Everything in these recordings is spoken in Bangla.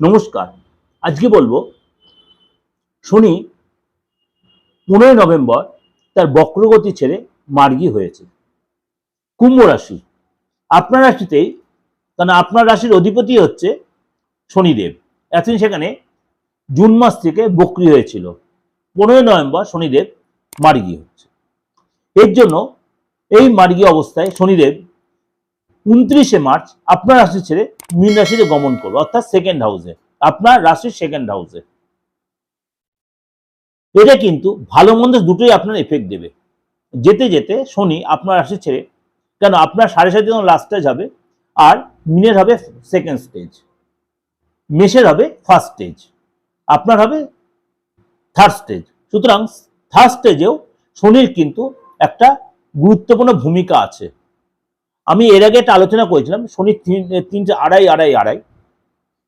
নমস্কার। আজকে বলব, শনি পনেরোই নভেম্বর তার বক্রগতি ছেড়ে মার্গী হয়েছে। কুম্ভ রাশি। আপনার রাশিতেই কারণ আপনার রাশির অধিপতি হচ্ছে শনিদেব। এতদিন সেখানে জুন মাস থেকে বক্রি হয়েছিল। পনেরোই নভেম্বর শনিদেব মার্গী হচ্ছে। এর জন্য এই মার্গী অবস্থায় শনিদেব উনত্রিশে মার্চ আপনার রাশি ছেড়ে মীন রাশিতে গমন করবে, অর্থাৎ সেকেন্ড হাউসে আপনার রাশির সেকেন্ড হাউসে এটা কিন্তু ভালো মন্দ দুটোই আপনার এফেক্ট দেবে। যেতে যেতে শনি আপনার রাশি ছেড়ে, কেন আপনার সাড়ে দিন লাস্ট স্টেজ হবে আর মিনের হবে সেকেন্ড স্টেজ মেষের হবে ফার্স্ট স্টেজ আপনার হবে থার্ড স্টেজ সুতরাং থার্ড স্টেজেও শনির কিন্তু একটা গুরুত্বপূর্ণ ভূমিকা আছে। আমি এর আগে একটা আলোচনা করেছিলাম শনি তিন তিনটে আড়াই আড়াই আড়াই।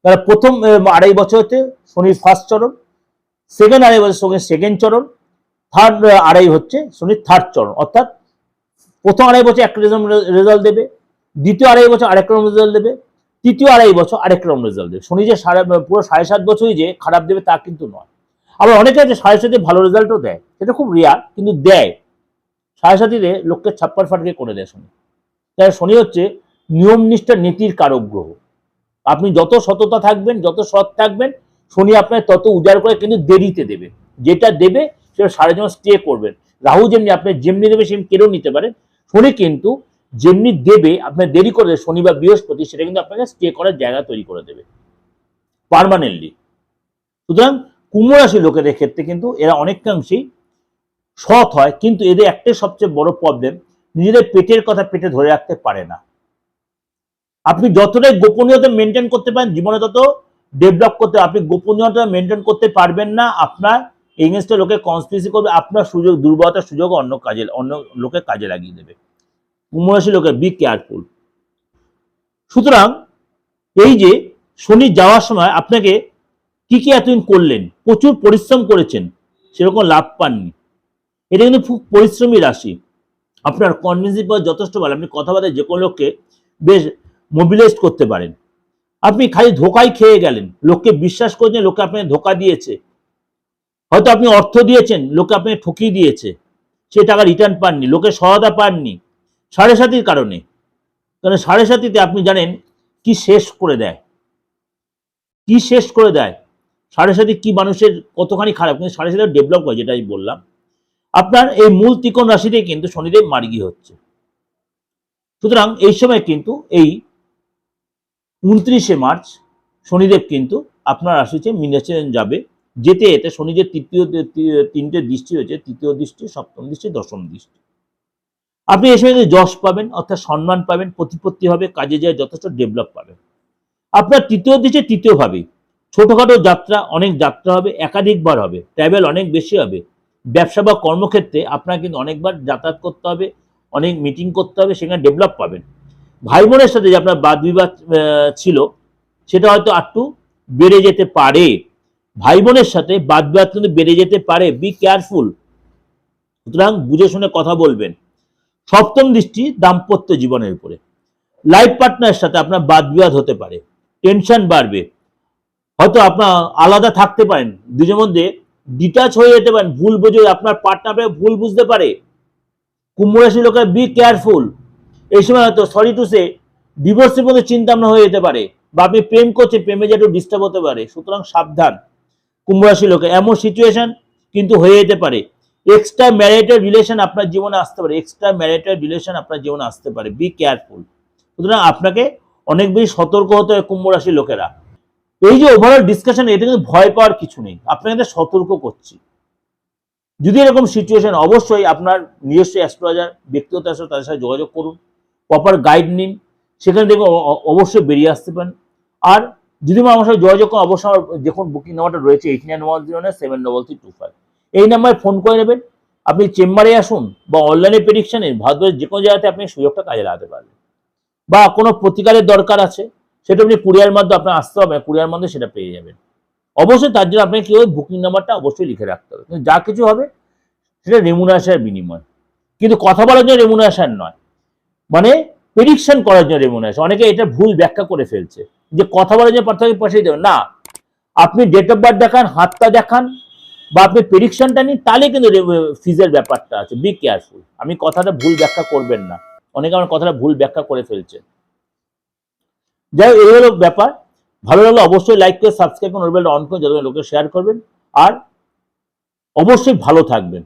তাহলে প্রথম আড়াই বছরতে শনির ফার্স্ট চরণ সেকেন্ড আড়াই বছর শনির সেকেন্ড চরণ থার্ড আড়াই হচ্ছে শনির থার্ড চরণ। অর্থাৎ প্রথম আড়াই বছর একটা রেজাল্ট দেবে, দ্বিতীয় আড়াই বছর আরেক রকম রেজাল্ট দেবে, তৃতীয় আড়াই বছর আরেক রকম রেজাল্ট দেবে। শনি যে সাড়ে পুরো সাড়ে সাত বছরই যে খারাপ দেবে তা কিন্তু নয়। আবার অনেকে আছে সাড়ে সাথে ভালো রেজাল্টও দেয়, সেটা খুব রেয়ার কিন্তু দেয়। সাড়ে সাথীতে লোককে ছাপ্পার ফাটকে করে দেয় শনি। শনি হচ্ছে নিয়ম নিষ্ঠা নীতির কারক গ্রহ আপনি যত সততা থাকবেন যত সৎ থাকবেন শনি আপনার তত উজাড় করে কিন্তু দেরিতে দেবে। যেটা দেবে সেটা সারা জীবন স্টে করবেন। রাহু যেমনি আপনি যেমনি দেবে সেমনি কেড়েও নিতে পারেন শনি কিন্তু যেমনি দেবে আপনার দেরি করে দেবে, শনি বা বৃহস্পতি সেটা কিন্তু আপনাকে স্টে করার জায়গা তৈরি করে দেবে। পার্মানেন্টলি সুতরাং কুম্ভ রাশি লোকেদের ক্ষেত্রে কিন্তু এরা অনেকাংশেই সৎ হয় কিন্তু এদের একটাই সবচেয়ে বড় প্রবলেম নিজেদের পেটের কথা পেটে ধরে রাখতে পারে না। আপনি যতটাই গোপনীয়তা মেনটেন করতে পারেন, জীবনে তত ডেভেলপ করতে আপনি গোপনীয়তা মেনটেন করতে পারবেন না, আপনার এগেনস্টে লোকে কনস্পিরেসি করবে, আপনার সুযোগ দুর্বলতার সুযোগ অন্য কাজে, অন্য লোকে কাজে লাগিয়ে দেবে। কুম্ভরাশি লোকের বি কেয়ারফুল সুতরাং, এই যে শনি যাওয়ার সময় আপনাকে কি কি এতদিন করলেন, প্রচুর পরিশ্রম করেছেন, সেরকম লাভ পাননি। এটা কিন্তু খুব পরিশ্রমী রাশি। আপনার কনভিন্সিং পাওয়ার যথেষ্ট ভালো। আপনি কথাবার্তা যে কোনো লোককে বেশ মোবিলাইজ করতে পারেন। আপনি খালি ধোকাই খেয়ে গেলেন। লোককে বিশ্বাস করছেন লোকে আপনাকে ধোকা দিয়েছে। হয়তো আপনি অর্থ দিয়েছেন লোকে আপনাকে ঠকিয়ে দিয়েছে। সে টাকা রিটার্ন পাননি, লোকে সহায়তা পাননি। সাড়ে সাতির কারণে। কারণ সাড়ে সাতিতে আপনি জানেন কি শেষ করে দেয়। কি শেষ করে দেয়? সাড়ে সাথে কি মানুষের কতখানি খারাপ? কিন্তু সাড়ে সাথে ডেভেলপ হয়, যেটা আমি বললাম। আপনার এই মূল ত্রিকোণ রাশিতে কিন্তু শনিদেব মার্গী হচ্ছে। সুতরাং এই সময় কিন্তু এই উনত্রিশে মার্চ শনিদেব কিন্তু আপনার রাশিতে মিনাচে যাবে। যেতে এতে শনি যে তৃতীয় তিনটে দৃষ্টি হয়েছে, তৃতীয় দৃষ্টি, সপ্তম দৃষ্টি, দশম দৃষ্টি। আপনি এই সময় যশ পাবেন, অর্থাৎ সম্মান পাবেন, প্রতিপত্তি হবে, কাজে যায়, যথেষ্ট ডেভেলপ পাবেন। আপনার তৃতীয় দৃষ্টি তৃতীয়ভাবেই। ছোটখাটো যাত্রা, অনেক যাত্রা হবে, একাধিকবার হবে ট্রাভেল অনেক বেশি হবে। ব্যবসা বা কর্মক্ষেত্রে আপনার কিন্তু অনেকবার যাতায়াত করতে হবে, অনেক মিটিং করতে হবে, সেখানে ডেভেলপ পাবেন। ভাই বোনের সাথে যে আপনার বাদ বিবাদ ছিল, সেটা হয়তো একটু বেড়ে যেতে পারে। ভাই বোনের সাথে বাদ বিবাদ কিন্তু বেড়ে যেতে পারে। বি কেয়ারফুল সুতরাং বুঝে শুনে কথা বলবেন। সপ্তম দৃষ্টি, দাম্পত্য জীবনের উপরে। লাইফ পার্টনারের সাথে আপনার বাদ বিবাদ হতে পারে। টেনশন বাড়বে। হয়তো আপনার আলাদা থাকতে পারেন। দুজনের মধ্যে ডিটাচ হয়ে যেতে পারেন, ভুল বুঝে, আপনার পার্টনার ভুল বুঝতে পারে। কুম্ভ রাশি লোকের বি কেয়ারফুল এই সময় হয়তো সরি টু সে ডিভোর্সের মধ্যে চিন্তা ভাবনা হয়ে যেতে পারে, বা আপনি প্রেম করছে প্রেমে যে একটু ডিস্টার্ব হতে পারে, সুতরাং সাবধান। কুম্ভ রাশি লোকে এমন সিচুয়েশন কিন্তু হয়ে যেতে পারে। এক্সট্রা ম্যারিটাল রিলেশন আপনার জীবনে আসতে পারে এক্সট্রা ম্যারিটাল রিলেশন আপনার জীবনে আসতে পারে বি কেয়ারফুল সুতরাং আপনাকে অনেক বেশি সতর্ক হতে হয় কুম্ভ রাশির লোকেরা। এই যে ওভারঅল ডিসকাশন এটা কিন্তু ভয় পাওয়ার কিছু নেই। আপনাকে সতর্ক করছি। যদি এরকম সিচুয়েশন অবশ্যই আপনার নিজস্ব অ্যাস্ট্রোলজার ব্যক্তিগত অ্যাস্ট্রো তাদের সাথে যোগাযোগ করুন। প্রপার গাইড নিন। সেখানে অ- অবশ্যই বেরিয়ে আসতে পারেন। আর যদি আমার সাথে যোগাযোগ করেন, অবশ্যই আমার দেখুন বুকিং নাম্বারটা রয়েছে eight nine one zero nine seven double three two five এই নাম্বারে ফোন করে নেবেন। আপনি চেম্বারে আসুন বা অনলাইনে প্রেডিকশনে ভারতবর্ষের যে কোনো জায়গাতে আপনি সুযোগটা কাজে লাগাতে পারবেন। বা কোনো প্রতিকারের দরকার আছে? সেটা আপনি কুরিয়ার মাধ্যমে আপনার আসতে হবে কুরিয়ার মাধ্যমে সেটা পেয়ে যাবেন। অবশ্যই তার জন্য আপনাকে কি হবে বুকিং নাম্বারটা অবশ্যই লিখে রাখতে হবে। যা কিছু হবে, সেটা রেমুনারেশনের বিনিময়। কিন্তু কথা বলার জন্য রেমুনারেশন নয়। মানে প্রেডিকশন করার জন্য রেমুনারেশন অনেকে এটা ভুল ব্যাখ্যা করে ফেলছে। যে কথা বলার জন্য পার্থক্য পয়সাই দেবেন না, আপনি ডেট অফ বার্থ দেখান, হাতটা দেখান, বা আপনি প্রেডিকশনটা নিন, তাহলে কিন্তু ফিজের ব্যাপারটা আছে। বি কেয়ারফুল আমি কথাটা ভুল ব্যাখ্যা করবেন না। অনেকে আমার কথাটা ভুল ব্যাখ্যা করে ফেলছে। যাই এই হলো ব্যাপার। ভালো লাগলে অবশ্যই লাইক করে সাবস্ক্রাইব করুন অন করে যাতে লোকে শেয়ার করবেন। আর অবশ্যই ভালো থাকবেন।